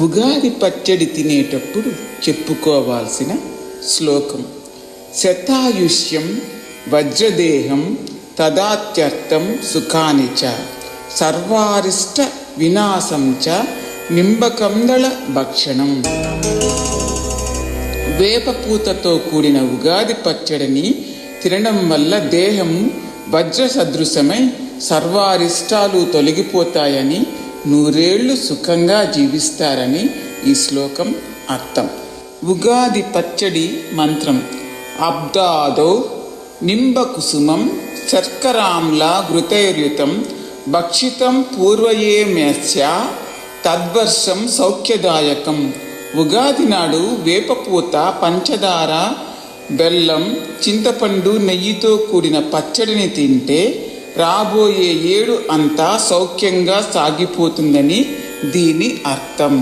ఉగాది పచ్చడి తినేటప్పుడు చెప్పుకోవాల్సిన శ్లోకం. శతాయుష్యం వజ్రదేహం తదాత్యర్థం సుఖాని చ సర్వారిష్ట వినాశం చ నింబకందళ భక్షణం. వేపపూతతో కూడిన ఉగాది పచ్చడిని తినడం వల్ల దేహం వజ్ర సదృశమై సర్వారిష్టాలు తొలగిపోతాయని నూరేళ్ళు సుఖంగా జీవిస్తారని ఈ శ్లోకం అర్థం. ఉగాది పచ్చడి మంత్రం. అబ్దాదో నింబకుసుమం శర్కరాంలా ఘృతైర్యుతం భక్షితం పూర్వయేమ్యస్య తద్వర్షం సౌఖ్యదాయకం. ఉగాది నాడు వేపపూత పంచదార బెల్లం చింతపండు నెయ్యితో కూడిన పచ్చడిని తింటే రాబోయే ఏడు అంతా సౌఖ్యంగా సాగిపోతుందని దీని అర్థం.